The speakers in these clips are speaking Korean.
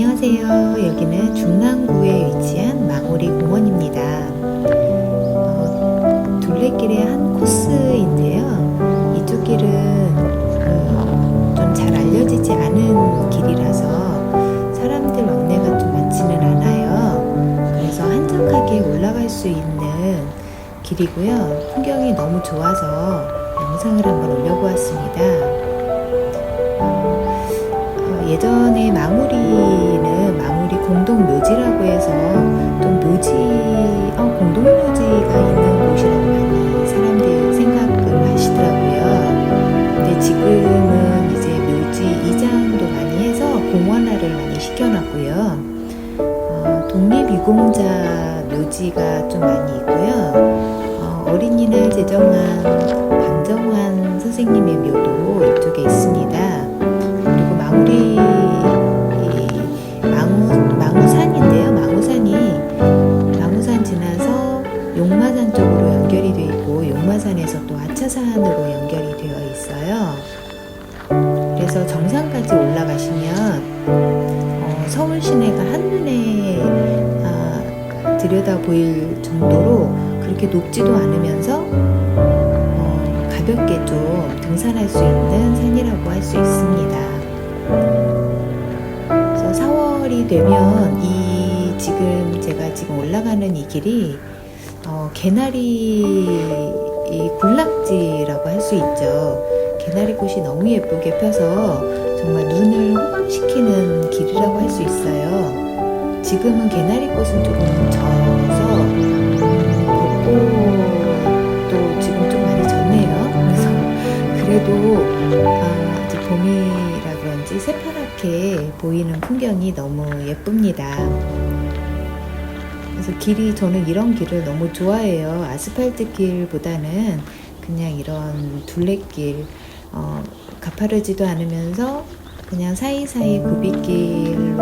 안녕하세요. 여기는 중랑구에 위치한 망오리 공원입니다. 어, 둘레길의 한 코스인데요. 이쪽 길은 음, 좀잘 알려지지 않은 길이라서 사람들 왕래가 좀 많지는 않아요. 그래서 한적하게 올라갈 수 있는 길이고요. 풍경이 너무 좋아서 영상을 한번 올려보았습니다. 어, 예전에 마무리 공동 묘지라고 해서 좀 묘지, 어, 공동 묘지가 있는 곳이라고 많이 사람들이 생각을 하시더라고요. 근데 지금은 이제 묘지 이장도 많이 해서 공원화를 많이 시켜놨고요. 어, 독립유공자 묘지가 좀 많이 있고요. 어, 어린이날 제정한 방정환 선생님의 묘도 이쪽에 있습니다. 그리고 마무리 또 아차산으로 연결이 되어 있어요. 그래서 정상까지 올라가시면 어, 서울 시내가 한눈에 아, 들여다 보일 정도로 그렇게 높지도 않으면서 어, 가볍게 좀 등산할 수 있는 산이라고 할 수 있습니다. 그래서 4월이 되면 이 지금 제가 지금 올라가는 이 길이 어, 개나리 이 군락지라고 할 수 있죠. 개나리 꽃이 너무 예쁘게 펴서 정말 눈을 호강시키는 길이라고 할 수 있어요. 지금은 개나리 꽃은 조금 져서 음, 벚꽃도 지금 좀 많이 졌네요. 그래서 그래도 아, 아직 봄이라 그런지 새파랗게 보이는 풍경이 너무 예쁩니다. 그래서 길이 저는 이런 길을 너무 좋아해요. 아스팔트 길보다는 그냥 이런 둘레길, 어, 가파르지도 않으면서 그냥 사이사이 굽이길로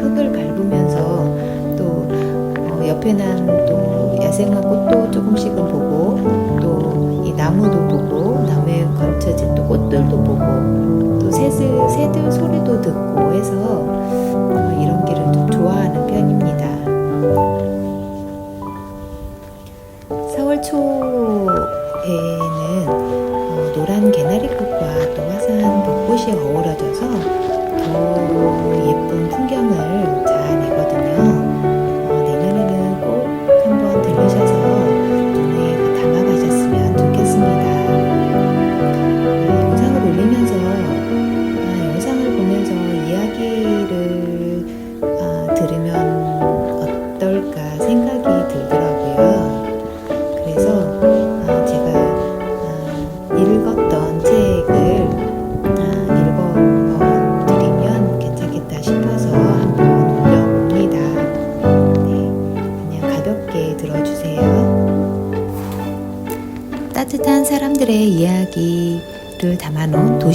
흙을 밟으면서 또 어, 옆에 난 또 야생화 꽃도 조금씩은 보고 또 이 나무도 보고 나무에 걸쳐진 또 꽃들도 보고 또 새들, 새들 소리도 듣고 해서 어, 이런 길을 좀 좋아하는 편입니다. 4월 초에는 어, 노란 개나리꽃과 또 화사한 벚꽃이 어우러져서 더 예쁜 풍경을 자아내거든요.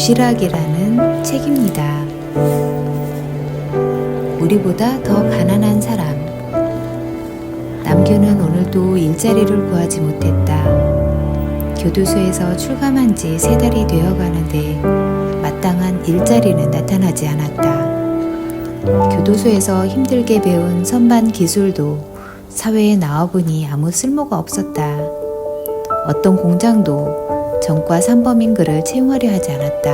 도시락이라는 책입니다. 우리보다 더 가난한 사람. 남규는 오늘도 일자리를 구하지 못했다. 교도소에서 출감한 지 세 달이 되어 가는데 마땅한 일자리는 나타나지 않았다. 교도소에서 힘들게 배운 선반 기술도 사회에 나와보니 아무 쓸모가 없었다. 어떤 공장도 전과 산범인 그를 채용하려 하지 않았다.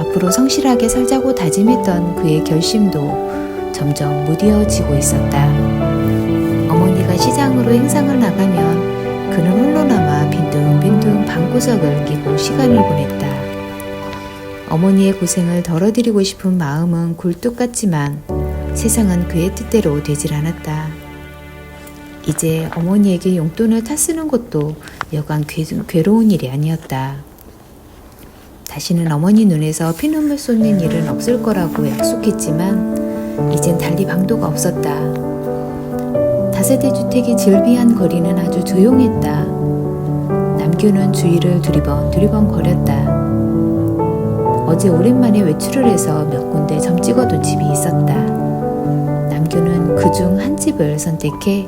앞으로 성실하게 살자고 다짐했던 그의 결심도 점점 무뎌지고 있었다. 어머니가 시장으로 행상을 나가면 그는 홀로 남아 빈둥빈둥 방구석을 끼고 시간을 보냈다. 어머니의 고생을 덜어드리고 싶은 마음은 굴뚝 같지만 세상은 그의 뜻대로 되질 않았다. 이제 어머니에게 용돈을 타 쓰는 것도 여간 괴, 괴로운 일이 아니었다. 다시는 어머니 눈에서 피눈물 쏟는 일은 없을 거라고 약속했지만 이젠 달리 방도가 없었다. 다세대 주택이 즐비한 거리는 아주 조용했다. 남규는 주위를 두리번 두리번 거렸다. 어제 오랜만에 외출을 해서 몇 군데 점 찍어둔 집이 있었다. 남규는 그 중 한 집을 선택해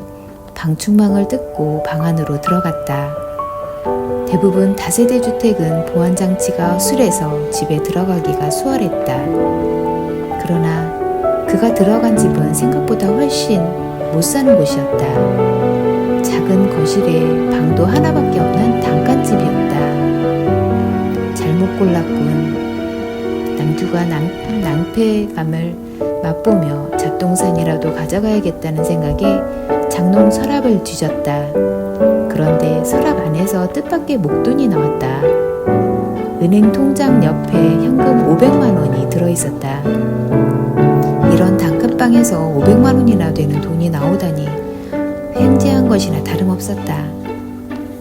방충망을 뜯고 방 안으로 들어갔다. 대부분 다세대 주택은 보안 장치가 술해서 집에 들어가기가 수월했다. 그러나 그가 들어간 집은 생각보다 훨씬 못 사는 곳이었다. 작은 거실에 방도 하나밖에 없는 단칸집이었다. 잘못 골랐군. 남규가 낭, 낭패감을 맛보며 잡동산이라도 가져가야겠다는 생각에 장롱 서랍을 뒤졌다. 그런데 서랍 안에서 뜻밖의 목돈이 나왔다. 은행 통장 옆에 현금 500만 원이 들어 있었다. 이런 단칸방에서 500만 원이나 되는 돈이 나오다니 횡재한 것이나 다름없었다.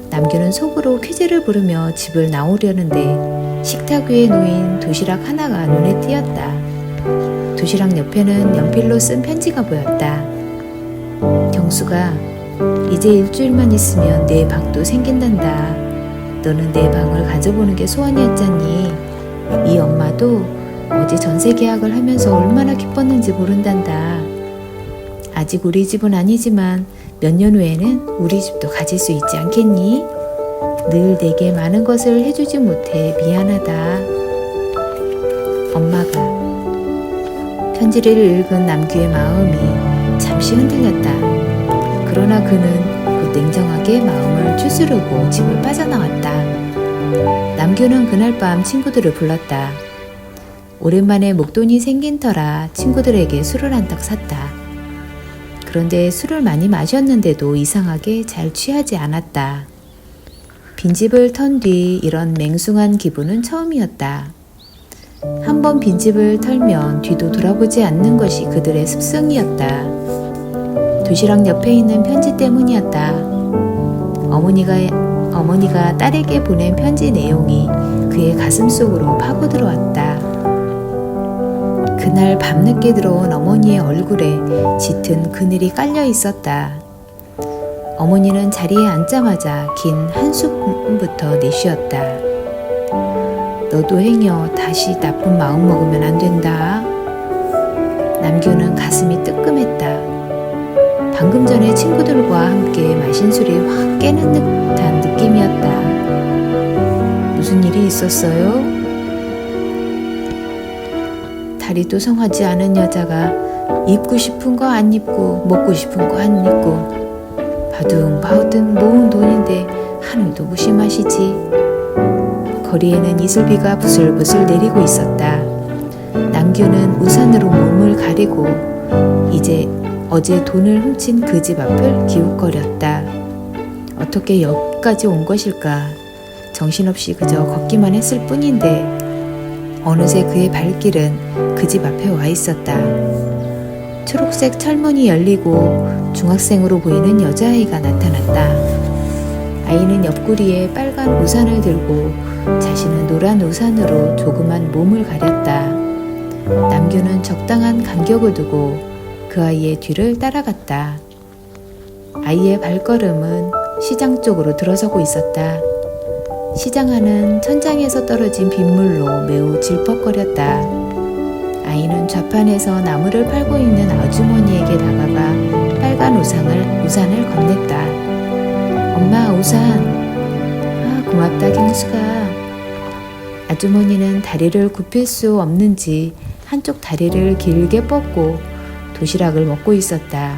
남규는 속으로 퀴즈를 부르며 집을 나오려는데 식탁 위에 놓인 도시락 하나가 눈에 띄었다. 도시락 옆에는 연필로 쓴 편지가 보였다. 경수가 이제 일주일만 있으면 내 방도 생긴단다. 너는 내 방을 가져보는 게 소원이었잖니. 이 엄마도 어제 전세 계약을 하면서 얼마나 기뻤는지 모른단다. 아직 우리 집은 아니지만 몇 년 후에는 우리 집도 가질 수 있지 않겠니? 늘 내게 많은 것을 해주지 못해 미안하다. 엄마가 편지를 읽은 남규의 마음이 잠시 흔들렸다. 그러나 그는 곧 냉정하게 마음을 추스르고 집을 빠져나왔다. 남규는 그날 밤 친구들을 불렀다. 오랜만에 목돈이 생긴 터라 친구들에게 술을 한턱 샀다. 그런데 술을 많이 마셨는데도 이상하게 잘 취하지 않았다. 빈집을 턴 뒤 이런 맹숭한 기분은 처음이었다. 한번 빈집을 털면 뒤도 돌아보지 않는 것이 그들의 습성이었다. 도시락 옆에 있는 편지 때문이었다. 어머니가 어머니가 딸에게 보낸 편지 내용이 그의 가슴 속으로 파고 들어왔다. 그날 밤늦게 들어온 어머니의 얼굴에 짙은 그늘이 깔려 있었다. 어머니는 자리에 앉자마자 긴 한숨부터 내쉬었다. 너도 행여 다시 나쁜 마음 먹으면 안 된다. 남규는 가슴이 뜨끔했다. 방금 전에 친구들과 함께 마신 술이 확 깨는 듯한 느낌이었다. 무슨 일이 있었어요? 다리 도 성하지 않은 여자가 입고 싶은 거 안 입고 먹고 싶은 거 안 입고 바둥바둥 모은 돈인데 하늘도 무심하시지. 거리에는 이슬비가 부슬부슬 내리고 있었다. 남규는 우산으로 몸을 가리고 이제 어제 돈을 훔친 그 집 앞을 기웃거렸다. 어떻게 여기까지 온 것일까? 정신없이 그저 걷기만 했을 뿐인데 어느새 그의 발길은 그 집 앞에 와 있었다. 초록색 철문이 열리고 중학생으로 보이는 여자아이가 나타났다. 아이는 옆구리에 빨간 우산을 들고 자신은 노란 우산으로 조그만 몸을 가렸다. 남규는 적당한 간격을 두고 그 아이의 뒤를 따라갔다. 아이의 발걸음은 시장 쪽으로 들어서고 있었다. 시장 안은 천장에서 떨어진 빗물로 매우 질퍽거렸다. 아이는 좌판에서 나무를 팔고 있는 아주머니에게 다가가 빨간 우산을, 우산을 건넸다. 엄마, 우산. 아, 고맙다, 경수가. 아주머니는 다리를 굽힐 수 없는지 한쪽 다리를 길게 뻗고 도시락을 먹고 있었다.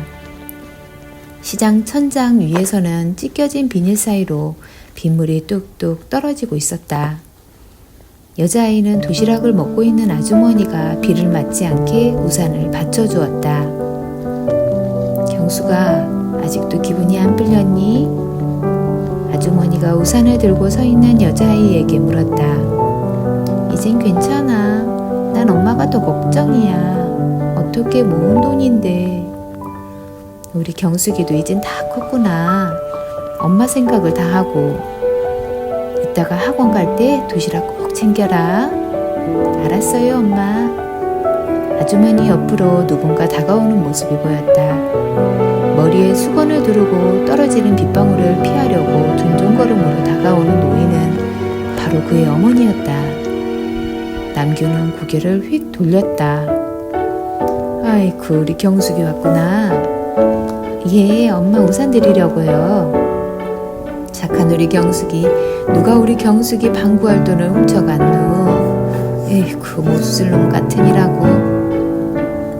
시장 천장 위에서는 찢겨진 비닐 사이로 빗물이 뚝뚝 떨어지고 있었다. 여자아이는 도시락을 먹고 있는 아주머니가 비를 맞지 않게 우산을 받쳐주었다. 경수가 아직도 기분이 안 풀렸니? 아주머니가 우산을 들고 서 있는 여자아이에게 물었다. 이젠 괜찮아. 난 엄마가 더 걱정이야. 어떻게 모은 돈인데. 우리 경숙이도 이젠 다 컸구나. 엄마 생각을 다 하고. 이따가 학원 갈 때 도시락 꼭 챙겨라. 알았어요, 엄마. 아주머니 옆으로 누군가 다가오는 모습이 보였다. 머리에 수건을 두르고 떨어지는 빗방울을 피하려고 둔종걸음으로 다가오는 노인은 바로 그의 어머니였다. 남규는 고개를 휙 돌렸다. 아이쿠, 우리 경숙이 왔구나. 예, 엄마 우산 드리려고요. 착한 우리 경숙이 누가 우리 경숙이 방구할 돈을 훔쳐갔노? 에이쿠 못쓸 놈 같으니라고.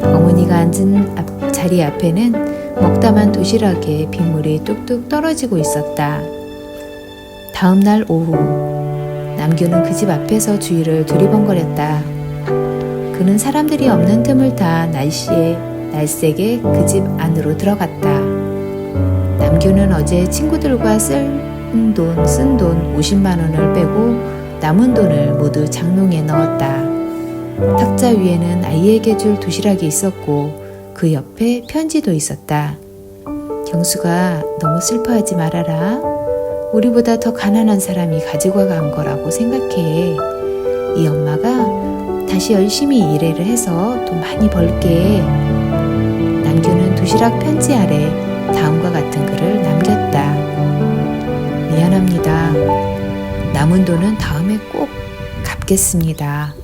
어머니가 앉은 앞- 자리 앞에는 먹다만 도시락에 빗물이 뚝뚝 떨어지고 있었다. 다음 날 오후 남규는 그 집 앞에서 주위를 두리번거렸다. 그는 사람들이 없는 틈을 타 날씨에 날쌔게 그집 안으로 들어갔다. 남규는 어제 친구들과 쓸 돈, 쓴 돈 50만 원을 빼고 남은 돈을 모두 장롱에 넣었다. 탁자 위에는 아이에게 줄 도시락이 있었고 그 옆에 편지도 있었다. 경수가 너무 슬퍼하지 말아라. 우리보다 더 가난한 사람이 가지고 간 거라고 생각해. 이 엄마가 다시 열심히 일을 해서 돈 많이 벌게. 남규는 도시락 편지 아래 다음과 같은 글을 남겼다. 미안합니다. 남은 돈은 다음에 꼭 갚겠습니다.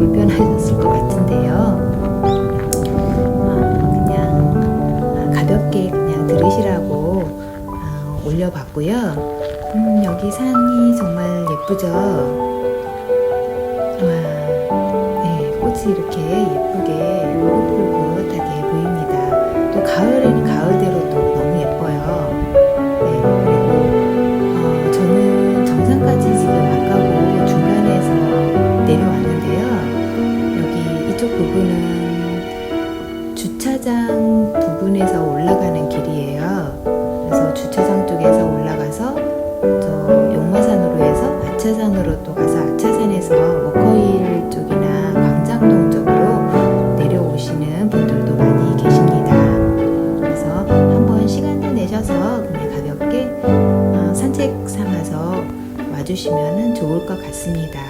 불편하셨을 것 같은데요. 어, 그냥 아, 가볍게 그냥 들으시라고 아, 올려봤고요. 음, 여기 산이 정말 예쁘죠? 와, 네, 꽃이 이렇게 예쁘게 부분은 주차장 부근에서 올라가는 길이에요. 그래서 주차장 쪽에서 올라가서 저 용마산으로 해서 아차산으로 또 가서 아차산에서 워커힐 쪽이나 광장동 쪽으로 내려오시는 분들도 많이 계십니다. 그래서 한번 시간을 내셔서 그냥 가볍게 어, 산책 삼아서 와주시면 좋을 것 같습니다.